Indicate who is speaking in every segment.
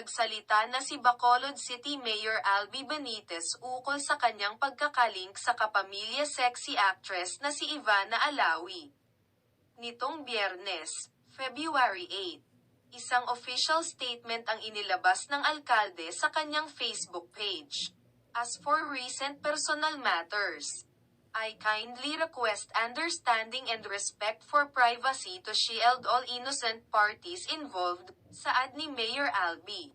Speaker 1: Nagsalita na si Bacolod City Mayor Albi Benitez ukol sa kanyang pagkakalink sa kapamilya sexy actress na si Ivana Alawi. Nitong biyernes, February 8, isang official statement ang inilabas ng alkalde sa kanyang Facebook page. As for recent personal matters, I kindly request understanding and respect for privacy to shield all innocent parties involved, saad ni Mayor Albi.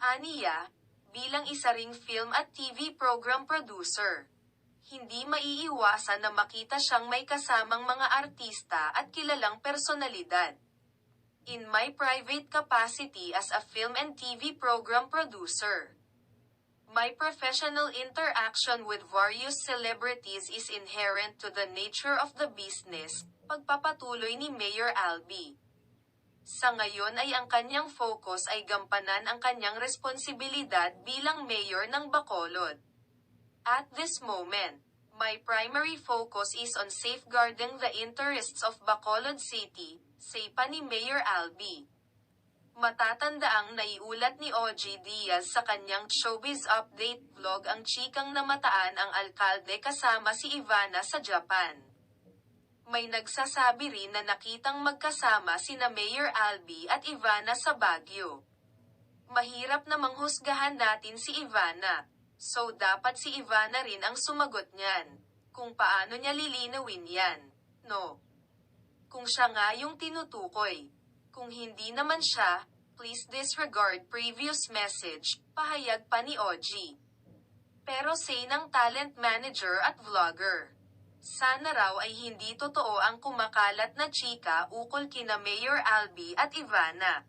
Speaker 1: Aniya, bilang isa ring film at TV program producer, hindi maiiwasan na makita siyang may kasamang mga artista at kilalang personalidad. In my private capacity as a film and TV program producer, my professional interaction with various celebrities is inherent to the nature of the business, pagpapatuloy ni Mayor Albi. Sa ngayon ay ang kanyang focus ay gampanan ang kanyang responsibilidad bilang mayor ng Bacolod. At this moment, my primary focus is on safeguarding the interests of Bacolod City, say pa ni Mayor Albi. Matatandaang naiulat ni OG Diaz sa kanyang showbiz update vlog ang chikang namataan ang alkalde kasama si Ivana sa Japan. May nagsasabi rin na nakitang magkasama sina Mayor Albi at Ivana sa Baguio. Mahirap namang husgahan natin si Ivana, so dapat si Ivana rin ang sumagot niyan. Kung paano niya lilinawin yan. No. Kung siya nga yung tinutukoy. Kung hindi naman siya, please disregard previous message, pahayag pa ni OG. Pero say ng talent manager at vlogger. Sana raw ay hindi totoo ang kumakalat na chika ukol kina Mayor Albi at Ivana.